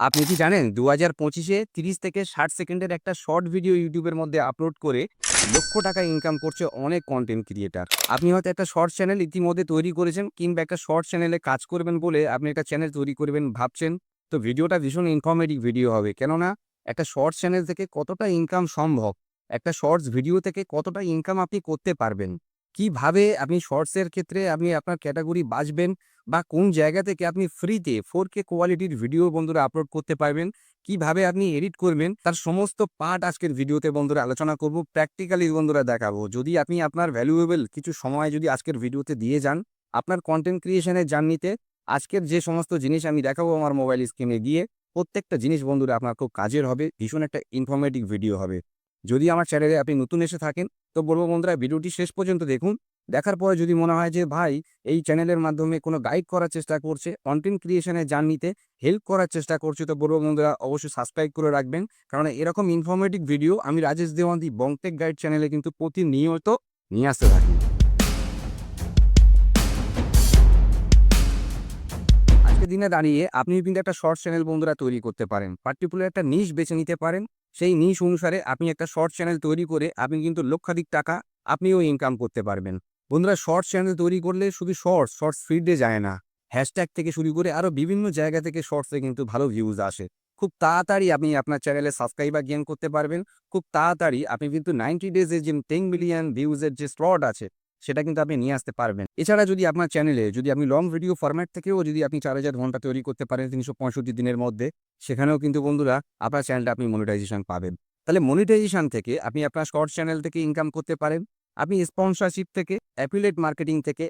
আপনি কি জানেন দু হাজার পঁচিশে তিরিশ থেকে ষাট সেকেন্ডের একটা শর্ট ভিডিও ইউটিউবের মধ্যে আপলোড করে লক্ষ টাকা ইনকাম করছে অনেক কন্টেন্ট ক্রিয়েটার আপনি হয়তো একটা শর্ট চ্যানেল ইতিমধ্যে তৈরি করেছেন কিংবা একটা শর্ট চ্যানেলে কাজ করবেন বলে আপনি একটা চ্যানেল তৈরি করবেন ভাবছেন। তো ভিডিওটা ভীষণ ইনফরমেটিভ ভিডিও হবে। কেননা একটা শর্ট চ্যানেল থেকে কতটা ইনকাম সম্ভব? একটা শর্টস ভিডিও থেকে কতটা ইনকাম আপনি করতে পারবেন? কীভাবে আপনি শর্টসের ক্ষেত্রে আপনি আপনার ক্যাটাগরি বাঁচবেন বা কোন জায়গা থেকে আপনি ফ্রিতে ফোর কে কোয়ালিটির ভিডিও বন্ধুরা আপলোড করতে পারবেন? কীভাবে আপনি এডিট করবেন? তার সমস্ত পার্ট আজকের ভিডিওতে বন্ধুরা আলোচনা করব প্র্যাকটিক্যালি বন্ধুরা দেখাবো। যদি আপনি আপনার ভ্যালুয়েবল কিছু সময় যদি আজকের ভিডিওতে দিয়ে যান, আপনার কন্টেন্ট ক্রিয়েশনের জার্নিতে আজকের যে সমস্ত জিনিস আমি দেখাবো আমার মোবাইল স্ক্রিনে গিয়ে, প্রত্যেকটা জিনিস বন্ধুরা আপনার খুব কাজের হবে, ভীষণ একটা ইনফরমেটিভ ভিডিও হবে। যদি আমার চ্যানেলে আপনি নতুন এসে থাকেন, তো বলব বন্ধুরা ভিডিওটি শেষ পর্যন্ত দেখুন। দেখার পরে যদি মনে হয় যে, ভাই, এই চ্যানেলের মাধ্যমে কোনো গাইড করার চেষ্টা করছে কন্টেন্ট ক্রিয়েশনের জার্নিতে হেল্প করার চেষ্টা করছে, তো বলব বন্ধুরা, অবশ্যই সাবস্ক্রাইব করে রাখবেন। কারণ এরকম ইনফরমেটিভ ভিডিও আমি রাজেশ দেওয়ান্তি বংটেক গাইড চ্যানেলে কিন্তু প্রতিনিয়ত নিয়ে আসতে থাকি। আজকের দিনে দাঁড়িয়ে আপনি কিন্তু একটা শর্ট চ্যানেল বন্ধুরা তৈরি করতে পারেন। পার্টিকুলার একটা নিশ বেছে নিতে পারেন। সেই নিশ অনুসারে আপনি একটা শর্ট চ্যানেল তৈরি করে আপনি কিন্তু লক্ষাধিক টাকা আপনিও ইনকাম করতে পারবেন। বন্ধুরা শর্টস চ্যানেল তৈরি করলে শুধু শর্টস শর্টস ফিডে যায় না। হ্যাশট্যাগ থেকে শুরু করে আরও বিভিন্ন জায়গা থেকে শর্টসে কিন্তু ভালো ভিউজ আসে। খুব তাড়াতাড়ি আপনি আপনার চ্যানেলে সাবস্ক্রাইবার গেন করতে পারবেন। খুব তাড়াতাড়ি আপনি কিন্তু নাইনটি ডেজের যে টেন মিলিয়ন ভিউজের যে স্লট আছে, সেটা কিন্তু আপনি নিয়ে আসতে পারবেন। এছাড়া যদি আপনার চ্যানেলে যদি আপনি লং ভিডিও ফরম্যাট থেকেও যদি আপনি চার হাজার ঘণ্টা তৈরি করতে পারেন তিনশো পঁয়ষট্টি দিনের মধ্যে, সেখানেও কিন্তু বন্ধুরা আপনার চ্যানেলটা আপনি মনিটাইজেশন পাবেন। তাহলে মনিটাইজেশন থেকে আপনি আপনার শর্ট চ্যানেল থেকে ইনকাম করতে পারেন। আপনি স্পন্সরশিপ থেকে অ্যাফিলেট মার্কেটিং থেকে,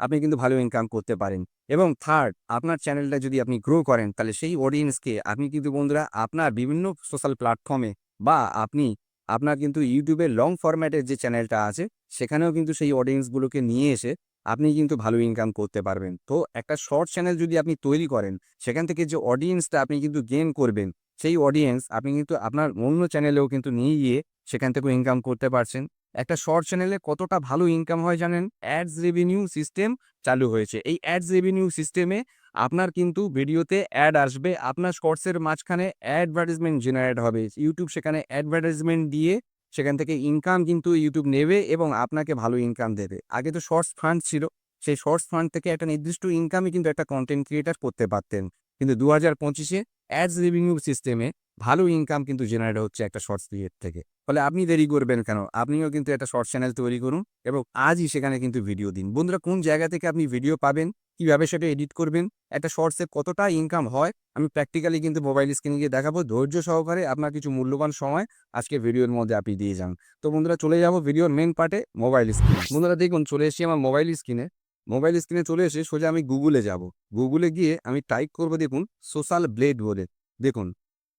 আপনি কিন্তু ভালো ইনকাম করতে পারেন। এবং থার্ড আপনার চ্যানেলটা যদি আপনি গ্রো করেন, তাহলে সেই অডিয়েন্সকে আপনি কিন্তু বন্ধুরা, আপনার বিভিন্ন সোশ্যাল প্ল্যাটফর্মে বা আপনি, আপনার কিন্তু ইউটিউবের লং ফরম্যাটের যে চ্যানেলটা আছে, সেখানেও কিন্তু সেই অডিয়েন্সগুলোকে নিয়ে এসে আপনি কিন্তু ভালো ইনকাম করতে পারবেন। তো একটা শর্ট চ্যানেল যদি আপনি তৈরি করেন, সেখান থেকে যে অডিয়েন্সটা আপনি কিন্তু গেন করবেন, সেই অডিয়েন্স আপনি কিন্তু আপনার অন্য চ্যানেলেও কিন্তু নিয়ে গিয়ে সেখান থেকেও ইনকাম করতে পারছেন। একটা শর্ট চ্যানেলে কতটা ভালো ইনকাম হয় জানেন? অ্যাডস রেভিনিউ সিস্টেম চালু হয়েছে। এই অ্যাডস রেভিনিউ সিস্টেমে আপনার কিন্তু ভিডিওতে অ্যাড আসবে। আপনার শর্টসের মাঝখানে অ্যাডভার্টাইজমেন্ট জেনারেট হবে। ইউটিউব সেখানে অ্যাডভার্টাইজমেন্ট দিয়ে সেখান থেকে ইনকাম কিন্তু ইউটিউব নেবে এবং আপনাকে ভালো ইনকাম দেবে। আগে তো শর্টস ফান্ড ছিল। সেই শর্টস ফান্ড থেকে একটা নির্দিষ্ট ইনকামই কিন্তু একটা কন্টেন্ট ক্রিয়েটার করতে পারতেন। কিন্তু দু হাজার পঁচিশে অ্যাডস রেভিনিউ সিস্টেমে ভালো ইনকাম কিন্তু জেনারেট হচ্ছে একটা শর্টস ক্রিয়েট থেকে। ফলে আপনি দেরি করবেন কেন? আপনিও কিন্তু একটা শর্ট চ্যানেল তৈরি করুন এবং আজই সেখানে কিন্তু ভিডিও দিন। বন্ধুরা, কোন জায়গা থেকে আপনি ভিডিও পাবেন? কীভাবে সেটা এডিট করবেন? একটা শর্টসে কতটা ইনকাম হয়? আমি প্র্যাকটিক্যালি কিন্তু মোবাইল স্ক্রিনে গিয়ে দেখাবো। ধৈর্য সহকারে আপনার কিছু মূল্যবান সময় আজকে ভিডিওর মধ্যে আপনি দিয়ে যান। তো বন্ধুরা, চলে যাব ভিডিওর মেন পার্টে মোবাইল স্ক্রিন বন্ধুরা, দেখুন, চলে এসেছি আমার মোবাইল স্ক্রিনে মোবাইল স্ক্রিনে চলে এসে সোজা আমি গুগলে যাব। গুগলে গিয়ে আমি টাইপ করব, দেখুন সোশ্যাল ব্লেড বলে। দেখুন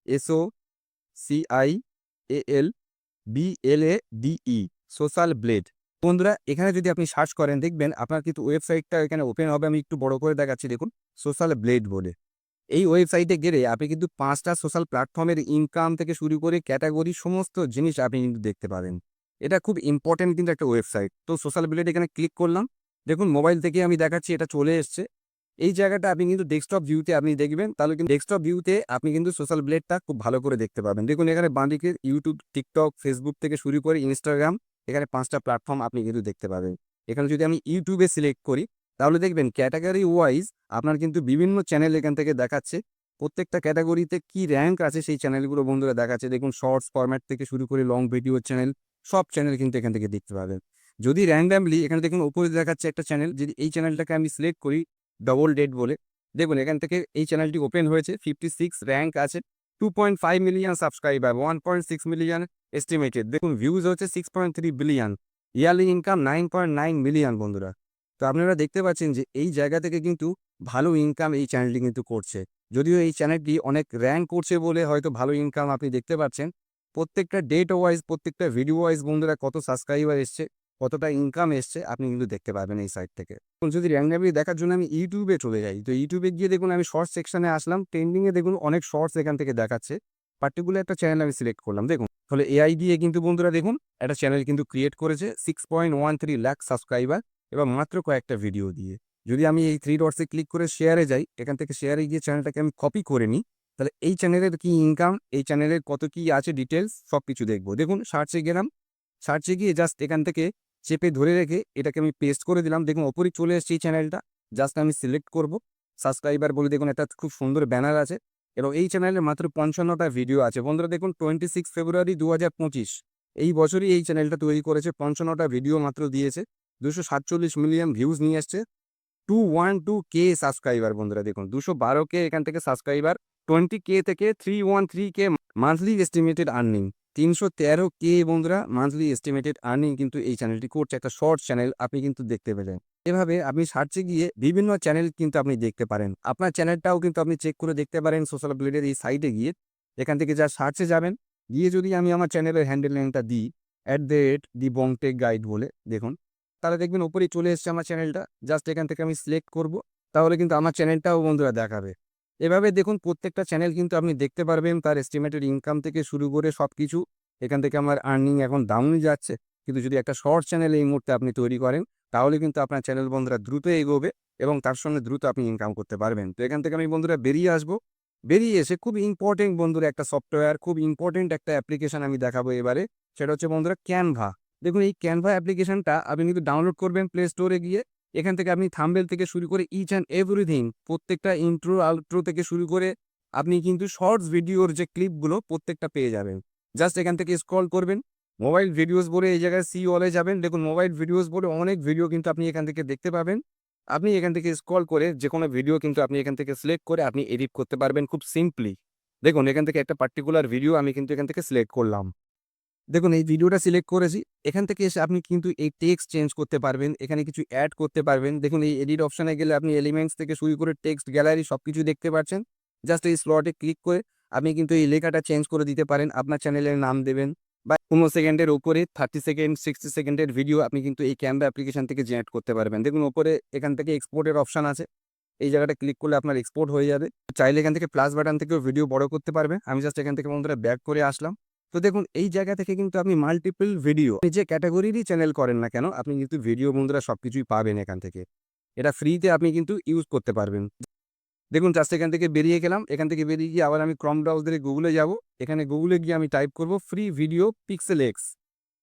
S O C I A L B L A D E social blade বন্ধুরা, এখানে যদি আপনি সার্চ করেন, দেখবেন আপনার কিন্তু ওয়েবসাইটটা এখানে ওপেন হবে। আমি একটু বড় করে দেখাচ্ছি, দেখুন সোশ্যাল ব্লেড বলে। এই ওয়েবসাইটে গেলে আপনি কিন্তু পাঁচটা সোশ্যাল প্ল্যাটফর্মের ইনকাম থেকে শুরু করে ক্যাটাগরি সমস্ত জিনিস আপনি কিন্তু দেখতে পাবেন। এটা খুব ইম্পর্টেন্ট কিন্তু একটা ওয়েবসাইট তো সোশ্যাল ব্লেড এখানে ক্লিক করলাম। দেখুন মোবাইল থেকে আমি দেখাচ্ছি, এটা চলে এসছে। এই জায়গাটা আপনি কিন্তু ডেস্কটপ ভিউতে আপনি দেখবেন, তাহলে কিন্তু ডেস্কটপ ভিউতে আপনি কিন্তু সোশ্যাল ব্লেডটা খুব ভালো করে দেখতে পাবেন। দেখুন, এখানে বাঁদিকে ইউটিউব টিকটক ফেসবুক থেকে শুরু করে ইনস্টাগ্রাম এখানে পাঁচটা প্ল্যাটফর্ম আপনি কিন্তু দেখতে পাবেন। এখানে যদি আমি ইউটিউবে সিলেক্ট করি, তাহলে দেখবেন ক্যাটাগরি ওয়াইজ আপনার কিন্তু বিভিন্ন চ্যানেল এখান থেকে দেখাচ্ছে। প্রত্যেকটা ক্যাটাগরিতে কি র্যাঙ্ক আছে সেই চ্যানেলগুলো বন্ধুরা দেখাচ্ছে। দেখুন শর্টস ফরম্যাট থেকে শুরু করে লং ভিডিও চ্যানেল সব চ্যানেল কিন্তু এখান থেকে দেখতে পাবেন। যদি র্যান্ডামলি এখানে দেখুন, উপরে দেখাচ্ছে একটা চ্যানেল যদি এই চ্যানেলটাকে আমি সিলেক্ট করি ডবল ডেট বলে। দেখুন, এখান থেকে এই চ্যানেলটি ওপেন হয়েছে ফিফটি সিক্স র্যাঙ্ক আছে two point five million subscriber one point six million estimated দেখুন ভিউজ হচ্ছে six point three billion yearly income nine point nine million বন্ধুরা। তো আপনারা দেখতে পাচ্ছেন যে এই জায়গা থেকে কিন্তু ভালো ইনকাম এই চ্যানেলটি কিন্তু করছে। যদিও এই চ্যানেলটি অনেক র্যাঙ্ক করছে বলে হয়তো ভালো ইনকাম আপনি দেখতে পাচ্ছেন। প্রত্যেকটা ডেট ওয়াইজ প্রত্যেকটা ভিডিও ওয়াইজ বন্ধুরা কত সাবস্ক্রাইবার এসছে কতটা ইনকাম এসছে, আপনি কিন্তু দেখতে পাবেন এই সাইট থেকে। এখন যদি র্যান্ডামলি দেখার জন্য আমি ইউটিউবে চলে যাই, তো ইউটিউবে গিয়ে দেখুন, আমি শর্টস সেকশনে আসলাম ট্রেন্ডিংয়ে দেখুন, অনেক শর্টস এখান থেকে দেখাচ্ছে। পার্টিকুলার একটা চ্যানেল আমি সিলেক্ট করলাম, দেখুন। তাহলে এআই দিয়ে কিন্তু বন্ধুরা দেখুন, একটা চ্যানেল কিন্তু ক্রিয়েট করেছে six point one three lakh subscriber এবং মাত্র কয়েকটা ভিডিও দিয়ে। যদি আমি এই থ্রি ডটসে ক্লিক করে শেয়ারে যাই, এখান থেকে শেয়ারে গিয়ে চ্যানেলটাকে আমি কপি করে নিই, তাহলে এই চ্যানেলের কি ইনকাম এই চ্যানেলের কত কি আছে ডিটেলস সব কিছু দেখব। দেখুন সার্চে গেলাম সার্চে গিয়ে জাস্ট এখান থেকে চেপে ধরে রেখে এটাকে আমি পেস্ট করে দিলাম। দেখুন, ওপরই চলে এসেছে এই চ্যানেলটা জাস্ট আমি সিলেক্ট করব। সাবস্ক্রাইবার বলে দেখুন, একটা খুব সুন্দর ব্যানার আছে। এবং এই চ্যানেলে মাত্র পঞ্চান্নটা ভিডিও আছে। বন্ধুরা, দেখুন টোয়েন্টি সিক্স ফেব্রুয়ারি দু হাজার পঁচিশ। এই বছরই এই চ্যানেলটা তৈরি করেছে। পঞ্চান্নটা ভিডিও মাত্র দিয়েছে। দুশো সাতচল্লিশ মিলিয়ন ভিউজ নিয়ে এসছে। Two one two K subscriber বন্ধুরা, দেখুন। দুশো বারো কে এখান থেকে সাবস্ক্রাইবার টোয়েন্টি কে থেকে three one three K monthly estimated earning তিনশো তেরো কে বন্ধুরা মান্থলি এস্টিমেটেড আর্নিং কিন্তু এই চ্যানেলটি করছে। একটা শর্ট চ্যানেল আপনি কিন্তু দেখতে পেলেন। এভাবে আপনি সার্চে গিয়ে বিভিন্ন চ্যানেল কিন্তু আপনি দেখতে পারেন। আপনার চ্যানেলটাও কিন্তু আপনি চেক করে দেখতে পারেন সোশ্যাল প্লেটের এই সাইটে গিয়ে। এখান থেকে যা সার্চে যাবেন, গিয়ে যদি আমি আমার চ্যানেলের হ্যান্ডেল নেমটা দিই at the rate the Bongtech guide বলে, দেখুন, তাহলে দেখবেন ওপরেই চলে এসছে আমার চ্যানেলটা জাস্ট এখান থেকে আমি সিলেক্ট করব, তাহলে কিন্তু আমার চ্যানেলটাও বন্ধুরা দেখাবে। এভাবে দেখুন প্রত্যেকটা চ্যানেল কিন্তু আপনি দেখতে পারবেন তার এস্টিমেটেড ইনকাম থেকে শুরু করে সব কিছু এখান থেকে আমার আর্নিং এখন ডাউনই যাচ্ছে। কিন্তু যদি একটা শর্ট চ্যানেল এই মুহূর্তে আপনি তৈরি করেন, তাহলে কিন্তু আপনার চ্যানেল বন্ধুরা দ্রুত এগোবে এবং তার সঙ্গে দ্রুত আপনি ইনকাম করতে পারবেন। তো এখান থেকে আমি বন্ধুরা বেরিয়ে আসব। বেরিয়ে এসে খুব ইম্পর্টেন্ট বন্ধুরা একটা সফটওয়্যার খুব ইম্পর্টেন্ট একটা অ্যাপ্লিকেশন আমি দেখাবো এবারে। সেটা হচ্ছে বন্ধুরা ক্যানভা দেখুন এই ক্যানভা অ্যাপ্লিকেশনটা আপনি কিন্তু ডাউনলোড করবেন প্লে স্টোরে গিয়ে। এখান থেকে আপনি থাম্বেল থেকে শুরু করে ইচ অ্যান্ড এভরিথিং প্রত্যেকটা ইন্ট্রো আউট্রো থেকে শুরু করে আপনি কিন্তু শর্টস ভিডিওর যে ক্লিপগুলো প্রত্যেকটা পেয়ে যাবেন। জাস্ট এখান থেকে স্ক্রল করবেন মোবাইল ভিডিওস বলে এই জায়গায় সি ওয়ালে যাবেন। দেখুন মোবাইল ভিডিওস বলে অনেক ভিডিও কিন্তু আপনি এখান থেকে দেখতে পাবেন। আপনি এখান থেকে স্ক্রল করে যে কোনো ভিডিও কিন্তু আপনি এখান থেকে সিলেক্ট করে আপনি এডিট করতে পারবেন খুব সিম্পলি দেখুন, এখান থেকে একটা পার্টিকুলার ভিডিও আমি কিন্তু এখান থেকে সিলেক্ট করলাম। দেখুন, এই ভিডিওটা সিলেক্ট করেছি। এখান থেকে এসে আপনি কিন্তু এই টেক্সট চেঞ্জ করতে পারবেন, এখানে কিছু অ্যাড করতে পারবেন। দেখুন, এই এডিট অপশানে গেলে আপনি এলিমেন্টস থেকে শুরু করে টেক্সট গ্যালারি সব কিছু দেখতে পাচ্ছেন। জাস্ট এই স্লটে ক্লিক করে আপনি কিন্তু এই লেখাটা চেঞ্জ করে দিতে পারেন। আপনার চ্যানেলের নাম দেবেন বা পনেরো সেকেন্ডের উপরে থার্টি সেকেন্ড সিক্সটি সেকেন্ডের ভিডিও আপনি কিন্তু এই ক্যামেরা অ্যাপ্লিকেশন থেকে জেনারেট করতে পারবেন। দেখুন ওপরে এখান থেকে এক্সপোর্টের অপশান আছে। এই জায়গাটা ক্লিক করলে আপনার এক্সপোর্ট হয়ে যাবে। চাইলে এখান থেকে প্লাস বাটন থেকেও ভিডিও বড় করতে পারবে আমি জাস্ট এখান থেকে বন্ধুরা ব্যাক করে আসলাম। তো দেখুন, এই জায়গা থেকে কিন্তু আপনি মাল্টিপল ভিডিও যে ক্যাটাগরিরই চ্যানেল করেন না কেন, আপনি কিন্তু ভিডিও বন্ধুরা সব কিছুই পাবেন এখান থেকে। এটা ফ্রিতে আপনি কিন্তু ইউজ করতে পারবেন। দেখুন জাস্ট এখান থেকে বেরিয়ে গেলাম। এখান থেকে বেরিয়ে গিয়ে আবার আমি ক্রম ব্রাউজারে গুগলে যাব। এখানে গুগলে গিয়ে আমি টাইপ করব free video pixel X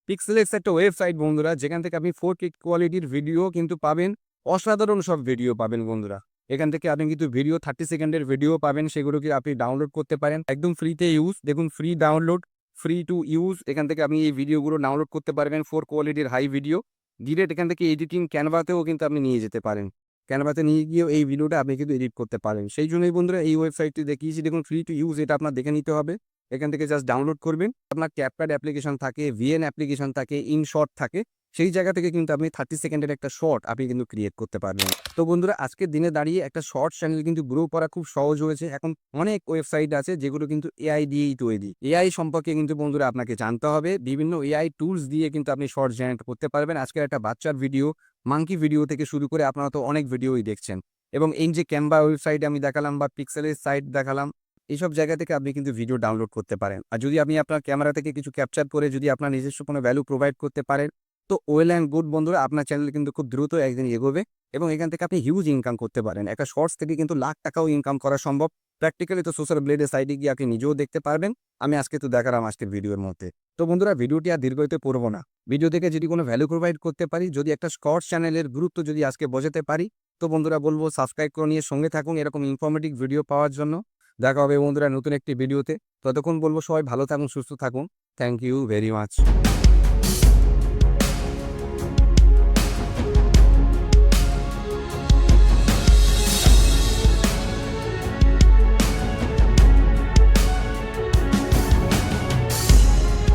pixel X একটা ওয়েবসাইট বন্ধুরা, যেখান থেকে আপনি ফোর কে কোয়ালিটির ভিডিও কিন্তু পাবেন। অসাধারণ সব ভিডিও পাবেন বন্ধুরা। এখান থেকে আপনি কিন্তু ভিডিও থার্টি সেকেন্ডের ভিডিও পাবেন। সেগুলোকে আপনি ডাউনলোড করতে পারেন। একদম ফ্রিতে ইউজ দেখুন free download free to use এখান থেকে আপনি এই ভিডিওগুলো ডাউনলোড করতে পারবেন ফোর কোয়ালিটির হাই ভিডিও ডিরেক্ট এখান থেকে এডিটিং ক্যানভাতেও কিন্তু আপনি নিয়ে যেতে পারেন। ক্যানভাতে নিয়ে গিয়েও এই ভিডিওটা আপনি কিন্তু এডিট করতে পারেন। সেই জন্যই বন্ধুরা এই ওয়েবসাইটটি দেখিয়েছি, দেখুন ফ্রি টু ইউজ এটা আপনার দেখে নিতে হবে। এখান থেকে জাস্ট ডাউনলোড করবেন। আপনার ক্যাপপ্যাড অ্যাপ্লিকেশন থাকে ভিএন অ্যাপ্লিকেশন থাকে ইনশর্ট থাকে। সেই জায়গা থেকে কিন্তু আপনি থার্টি সেকেন্ডের একটা শর্ট আপনি কিন্তু ক্রিয়েট করতে পারবেন। তো বন্ধুরা আজকের দিনে দাঁড়িয়ে একটা শর্ট চ্যানেল কিন্তু গ্রো করা খুব সহজ হয়েছে। এখন অনেক ওয়েবসাইট আছে যেগুলো কিন্তু এআই দিয়েই তৈরি। এআই সম্পর্কে কিন্তু বন্ধুরা আপনাকে জানতে হবে। বিভিন্ন এআই টুলস দিয়ে কিন্তু আপনি শর্ট জেনারেট করতে পারবেন। আজকের একটা বাচ্চার ভিডিও মাঙ্কি ভিডিও থেকে শুরু করে আপনারা তো অনেক ভিডিওই দেখছেন। এবং এই যে ক্যাম্বা ওয়েবসাইট আমি দেখালাম বা পিক্সেলের সাইট দেখালাম এইসব জায়গা থেকে আপনি কিন্তু ভিডিও ডাউনলোড করতে পারেন। আর যদি আপনি আপনার ক্যামেরা থেকে কিছু ক্যাপচার করে যদি আপনার নিজস্ব কোনো ভ্যালু প্রোভাইড করতে পারেন তো ওয়েল অ্যান্ড গুড বন্ধুরা, আপনার চ্যানেল কিন্তু খুব দ্রুত একদিন এগোবে এবং এখান থেকে আপনি হিউজ ইনকাম করতে পারেন। একটা শর্টস থেকে কিন্তু লাখ টাকাও ইনকাম করা সম্ভব। প্র্যাকটিক্যালি তো সোশ্যাল ব্লেডের সাইডে গিয়ে আপনি নিজেও দেখতে পারবেন। আমি আজকে তো দেখালাম আজকের ভিডিওর মধ্যে। তো বন্ধুরা, ভিডিওটি আর দীর্ঘতে পড়ব না। ভিডিও থেকে যদি কোনো ভ্যালু প্রোভাইড করতে পারি, যদি একটা শর্টস চ্যানেলের গুরুত্ব যদি আজকে বোঝাতে পারি, তো বন্ধুরা বলব সাবস্ক্রাইব করে নিয়ে সঙ্গে থাকুন এরকম ইনফরমেটিভ ভিডিও পাওয়ার জন্য। দেখা হবে বন্ধুরা নতুন একটি ভিডিওতে ততক্ষণ বলব সবাই ভালো থাকুন, সুস্থ থাকুন। Thank you very much